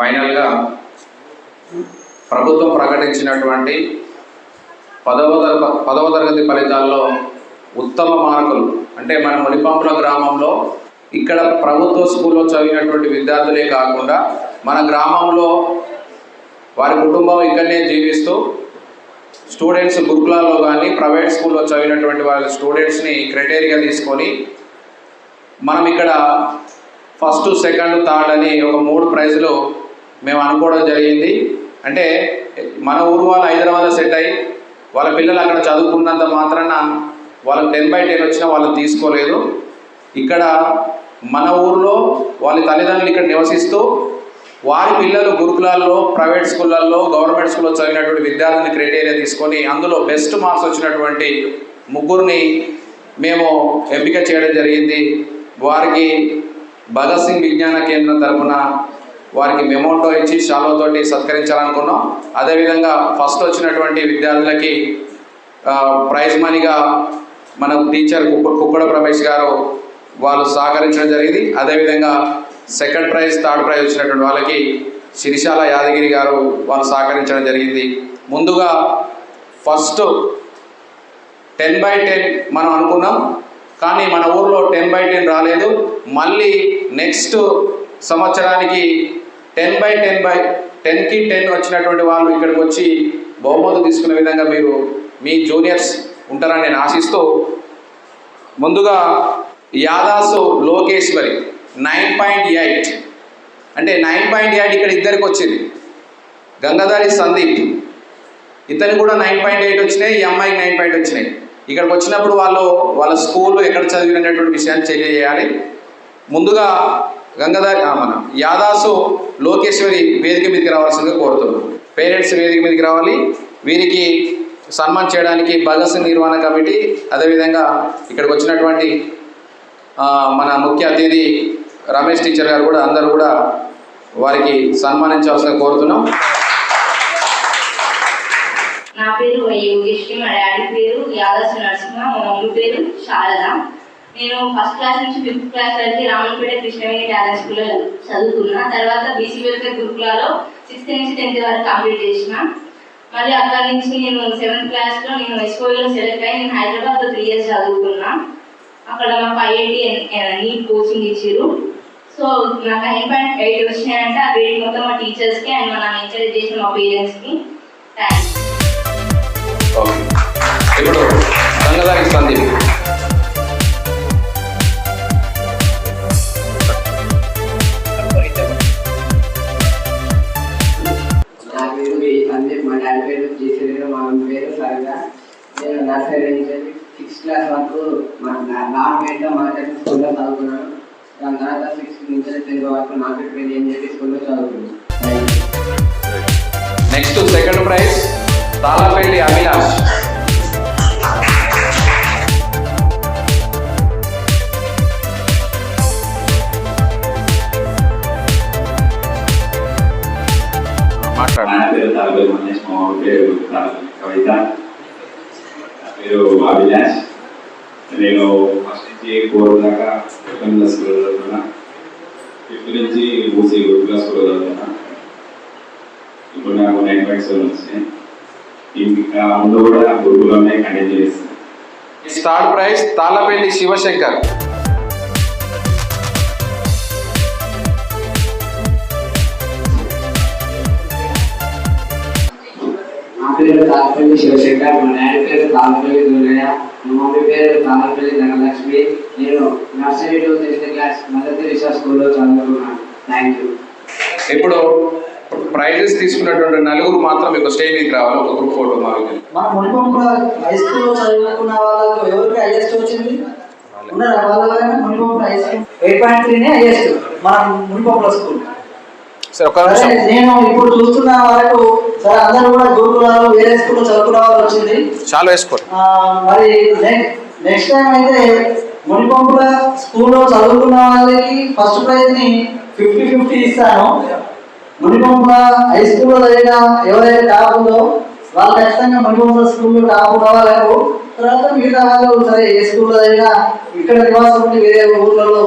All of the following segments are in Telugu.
ఫైనల్గా ప్రభుత్వం ప్రకటించినటువంటి పదవ తరగ పదవ తరగతి ఫలితాల్లో ఉత్తమ మార్కులు అంటే మన మునిపంపుల గ్రామంలో ఇక్కడ ప్రభుత్వ స్కూల్లో చదివినటువంటి విద్యార్థులే కాకుండా మన గ్రామంలో వారి కుటుంబం ఇక్కడనే జీవిస్తూ స్టూడెంట్స్ గురుకులాల్లో కానీ ప్రైవేట్ స్కూల్లో చదివినటువంటి వాళ్ళ స్టూడెంట్స్ని క్రైటీరియా తీసుకొని మనం ఇక్కడ ఫస్ట్ సెకండ్ థర్డ్ అని ఒక మూడు ప్రైజ్లు మేము అనుకోవడం జరిగింది. అంటే మన ఊరు వాళ్ళు హైదరాబాద్ సెట్ అయ్యి వాళ్ళ పిల్లలు అక్కడ చదువుకున్నంత మాత్రాన వాళ్ళకి టెన్ బై టెన్ వచ్చినా వాళ్ళు తీసుకోలేదు. ఇక్కడ మన ఊర్లో వాళ్ళ తల్లిదండ్రులు ఇక్కడ నివసిస్తూ వారి పిల్లలు గురుకులాల్లో ప్రైవేట్ స్కూళ్ళల్లో గవర్నమెంట్ స్కూల్లో చదివినటువంటి విద్యార్థిని క్రైటీరియా తీసుకొని అందులో బెస్ట్ మార్క్స్ వచ్చినటువంటి ముగ్గురిని మేము ఎంపిక చేయడం జరిగింది. వారికి భగత్ సింగ్ విజ్ఞాన కేంద్రం తరఫున వారికి మెమోటో ఇచ్చి శాలువతోటి సత్కరించాలనుకున్నాం. అదేవిధంగా ఫస్ట్ వచ్చినటువంటి విద్యార్థులకి ప్రైజ్ మనీగా మన టీచర్ కుక్క కుక్కడ రమేష్ గారు వాళ్ళు సహకరించడం జరిగింది. అదేవిధంగా సెకండ్ ప్రైజ్ థర్డ్ ప్రైజ్ వచ్చినటువంటి వాళ్ళకి శిరిశాల యాదగిరి గారు వాళ్ళు సహకరించడం జరిగింది. ముందుగా ఫస్ట్ టెన్ బై టెన్ మనం అనుకున్నాం. కానీ మన ఊర్లో టెన్ బై టెన్ రాలేదు. మళ్ళీ నెక్స్ట్ సంవత్సరానికి టెన్ బై టెన్ బై టెన్కి టెన్ వచ్చినటువంటి వాళ్ళు ఇక్కడికి వచ్చి బహుమతి తీసుకునే విధంగా మీరు మీ జూనియర్స్ ఉంటారని నేను ఆశిస్తూ ముందుగా Yadasu Lokeshwari nine point eight. అంటే నైన్ పాయింట్ ఎయిట్ ఇక్కడ ఇద్దరికి వచ్చింది. గంగాధారి సందీప్. ఇతను కూడా నైన్ పాయింట్ ఎయిట్ వచ్చినాయి ఈ అమ్మాయికి నైన్ పాయింట్ వచ్చినాయి. ఇక్కడికి వచ్చినప్పుడు వాళ్ళు వాళ్ళ స్కూల్లో ఎక్కడ చదివినటువంటి విషయాన్ని తెలియజేయాలి. ముందుగా గంగాధారి ఆ, మన యాదాసు లోకేశ్వరి వేదిక మీదకి రావాల్సిందిగా కోరుతున్నాం. పేరెంట్స్ వేదిక మీదకి రావాలి. వీరికి సన్మాన్ చేయడానికి భగత్ సింగ్ నిర్వహణ కమిటీ అదేవిధంగా ఇక్కడికి వచ్చినటువంటి మన ముఖ్య అతిథి రమేష్ టీచర్ గారు కూడా అందరూ కూడా వారికి సన్మానించాల్సిందిగా కోరుతున్నాం. నా పేరు వై యోగేశ్వరి మా డాడీ పేరు యాదాసు నరసింహ మా మమ్మీ పేరు శారద. నేను ఫస్ట్ క్లాస్ నుంచి ఫిఫ్త్ క్లాస్ వరకు రామన్పేట కృష్ణవేణి టాలెంట్ స్కూల్లో చదువుకున్నా తర్వాత బీసీ వెల్ఫేర్ గురుకులాలో సిక్స్త్ నుంచి టెన్త్ వరకు కంప్లీట్ చేసిన. మళ్ళీ అక్కడి నుంచి నేను సెవెంత్ క్లాస్లో నేను ఎస్కోలో సెలెక్ట్ అయ్యి నేను హైదరాబాద్లో త్రీ ఇయర్స్ చదువుకున్నా అక్కడ మాకు ఐఐటి నీట్ కోచింగ్ ఇచ్చారు సో నాకు నైన్ పాయింట్ ఎయిట్ వచ్చినాయంటే. ఆ గ్రేడ్ మొత్తం మా టీచర్స్కి అండ్ మా ఎంకరేజ్ చేసిన మా పేరెంట్స్కి థ్యాంక్స్ ఇప్పుడు సందీప్ మా డాడీ మా మమ్మీ పేరు సరిగా నేను నర్సరీ నుంచి సిక్స్త్ క్లాస్ వరకు మా నాన్నగా మాట్లాడి స్కూల్లో చదువుకున్నాను దాని తర్వాత సిక్స్త్ నుంచి టెన్త్ వరకు మార్కెట్ పేరు ఏం చెప్పి స్కూల్లో చదువుకున్నాను next second prize Talapalli Avinash నేను ఫస్ట్ నుంచి ఫోర్ దాకా సెకండ్ స్కూల్లో చదువుతున్నా. ఫిఫ్త్ నుంచి ఊసి గురుకుల స్కూల్లో చదువుతున్నా. ఇప్పుడు నాకు నైన్ పాయింట్ సెవెన్ వచ్చినాయి ఇంకా ముందు కూడా గురుకులోనే కంటిన్యూ చేస్తాను థర్డ్ ప్రైజ్ తాళపల్లి శివశంకర్. నా పేరు తాళపల్లి శివశంకర్. మా డాడీ పేరు తాళపల్లి దుర్గయ్య. మా మమ్మీ పేరు తాళపల్లి ధనలక్ష్మి. నేను nursery to tenth class Mother Teresa స్కూల్లో చదువుకున్నాను థ్యాంక్ యూ ఇప్పుడు ప్రైజెస్ తీసుకున్నటువంటి నలుగురు మాత్రం మీకు స్టేజ్ మీదకి రావాలి ఒక గ్రూప్ ఫోటో మా దగ్గర. మన మునిపంపుల హై స్కూల్లో చదువుకున్న వాళ్ళకు ఎవరికి హైయెస్ట్ వచ్చింది? ఉన్నారా? వాళ్ళ వాళ్ళని Munipampula high school eight point త్రీనే highest మన మునిపంపుల స్కూల్ సరే ఒక నిమిషం. నేను ఇప్పుడు చూస్తున్న వరకు సరే అందరూ కూడా గురుకులాలు వేరే స్కూల్లో చదువుకున్న వాళ్ళు వచ్చింది. చాలు వేసుకోండి ఆ, మరి నెక్స్ట్ టైం అయితే మునిపంపుల స్కూల్లో చదువుకున్న వాళ్ళకి ఫస్ట్ ప్రైజ్ని ఫిఫ్టీ ఫిఫ్టీ ఇస్తాను. మునిపంపుల హై స్కూల్లో చదివిన ఎవరైతే టాప్ ఉందో వాళ్ళు ఖచ్చితంగా మునిపంపుల స్కూల్లో టాప్ వాళ్ళకు తర్వాత మిగతా వాళ్ళు సరే ఏ స్కూల్లో చదివినా ఇక్కడ నివాసం ఉండి వేరే ఊర్లలో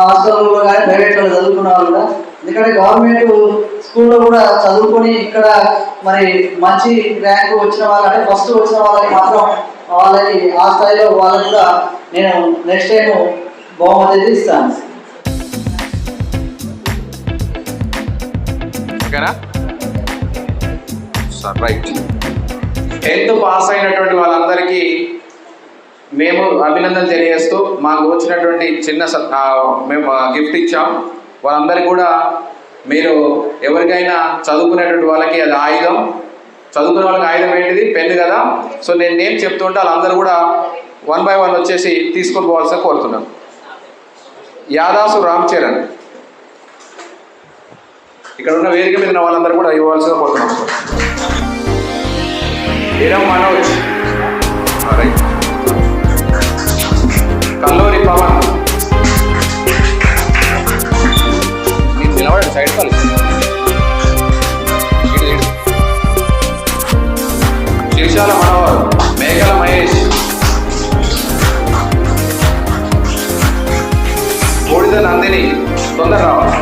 హాస్టల్లో కానీ ప్రైవేట్లో చదువుకున్న వాళ్ళు కూడా ఎందుకంటే గవర్నమెంట్ స్కూల్లో కూడా చదువుకొని ఇక్కడ మరి మంచి ర్యాంక్ వచ్చిన వాళ్ళు అంటే ఫస్ట్ వచ్చిన వాళ్ళకి మాత్రం వాళ్ళకి ఆ స్థాయిలో వాళ్ళకి కూడా నేను నెక్స్ట్ టైం బహుమతి ఇస్తాను. రైట్ టెన్త్ పాస్ అయినటువంటి వాళ్ళందరికీ మేము అభినందన తెలియజేస్తూ మాకు వచ్చినటువంటి చిన్న స- మేము గిఫ్ట్ ఇచ్చాం. వాళ్ళందరికీ కూడా మీరు ఎవరికైనా చదువుకునేటువంటి వాళ్ళకి అది ఆయుధం. చదువుకునే వాళ్ళకి ఆయుధం ఏంటిది? పెన్ను కదా. సో నేను నేమ్ చెప్తుంటే వాళ్ళందరూ కూడా వన్ బై వన్ వచ్చేసి తీసుకొని పోవాల్సిన కోరుతున్నాను. యాదాసు రామ్ చరణ్ ఇక్కడ ఉన్న వేదిక మీద వాళ్ళందరూ కూడా ఇవ్వాల్సిందిగా కోరుతున్నాం Iram Manoj. Right Kalluri Pavan. Side call ఇటు, ఇటు. శిర్షాల మనోహర్ మేఘల మహేష్. బూడిద నందిని తొందర రావాలి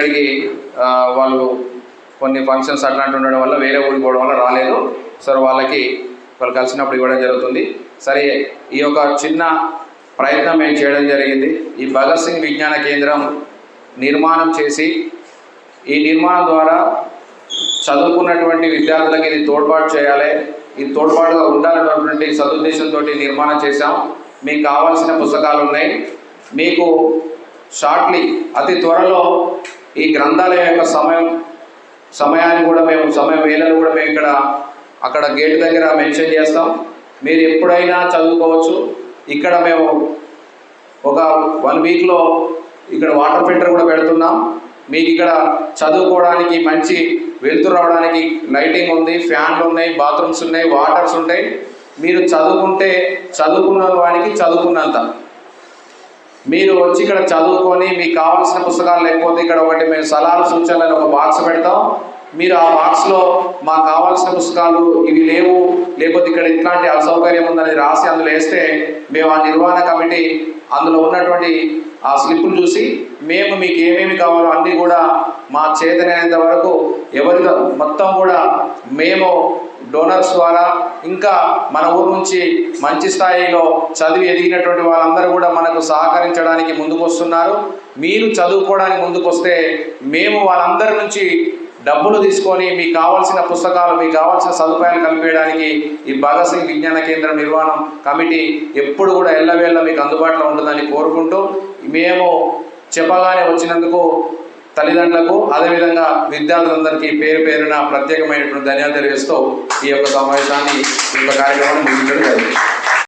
ఇక్కడికి వాళ్ళు కొన్ని ఫంక్షన్స్ అట్లాంటి ఉండడం వల్ల వేరే ఊరికి పోవడం వల్ల రాలేదు. సరే వాళ్ళకి వాళ్ళు కలిసినప్పుడు ఇవ్వడం జరుగుతుంది. సరే ఈ యొక్క చిన్న ప్రయత్నం మేము చేయడం జరిగింది. ఈ భగత్ సింగ్ విజ్ఞాన కేంద్రం నిర్మాణం చేసి ఈ నిర్మాణం ద్వారా చదువుకున్నటువంటి విద్యార్థులకి ఇది తోడ్పాటు చేయాలి. ఇది తోడ్పాటుగా ఉండాలన్నటువంటి సదుద్దేశంతో నిర్మాణం చేశాం. మీకు కావాల్సిన పుస్తకాలు ఉన్నాయి. మీకు షార్ట్లీ అతి త్వరలో ఈ గ్రంథాలయం యొక్క సమయం సమయాన్ని కూడా మేము సమయం వేళలు కూడా మేము ఇక్కడ అక్కడ గేట్ దగ్గర మెన్షన్ చేస్తాం. మీరు ఎప్పుడైనా చదువుకోవచ్చు. ఇక్కడ మేము ఒక వన్ వీక్లో ఇక్కడ వాటర్ ఫిల్టర్ కూడా పెడుతున్నాం. మీకు ఇక్కడ చదువుకోవడానికి మంచి వెలుతురు రావడానికి లైటింగ్ ఉంది ఫ్యాన్లు ఉన్నాయి బాత్రూమ్స్ ఉన్నాయి వాటర్స్ ఉంటాయి. మీరు చదువుకుంటే చదువుకున్న వానికి చదువుకున్నంత. మీరు వచ్చి ఇక్కడ చదువుకొని మీకు కావాల్సిన పుస్తకాలు లేకపోతే ఇక్కడ ఒకటి మేము సలహాలు సూచనలు ఒక బాక్స్ పెడతాం. మీరు ఆ బాక్స్లో మాకు కావాల్సిన పుస్తకాలు ఇవి లేవు లేకపోతే ఇక్కడ ఇట్లాంటి అసౌకర్యం ఉందని రాసి అందులో వేస్తే మేము ఆ నిర్వహణ కమిటీ అందులో ఉన్నటువంటి ఆ స్లిప్పులు చూసి మేము మీకు ఏమేమి కావాలో అన్నీ కూడా మా చేతనైనంత వరకు ఎవరి మొత్తం కూడా మేము డోనర్స్ ద్వారా ఇంకా మన ఊరు నుంచి మంచి స్థాయిలో చదివి ఎదిగినటువంటి వాళ్ళందరూ కూడా మనకు సహకరించడానికి ముందుకు వస్తున్నారు మీరు చదువుకోవడానికి ముందుకొస్తే మేము వాళ్ళందరి నుంచి డబ్బులు తీసుకొని మీకు కావాల్సిన పుస్తకాలు మీకు కావాల్సిన సదుపాయాలు కల్పించడానికి ఈ భగత్ సింగ్ విజ్ఞాన కేంద్రం నిర్మాణం కమిటీ ఎప్పుడు కూడా ఎల్లవేళ్ళ మీకు అందుబాటులో ఉంటుందని కోరుకుంటూ మేము చెప్పగానే వచ్చినందుకు తల్లిదండ్రులకు అదేవిధంగా విద్యార్థులందరికీ పేరు పేరున ప్రత్యేకమైనటువంటి ధన్యవాదాలు తెలియజేస్తూ ఈ యొక్క సమావేశాన్ని ఈ యొక్క కార్యక్రమాన్ని ముగించడం జరిగింది.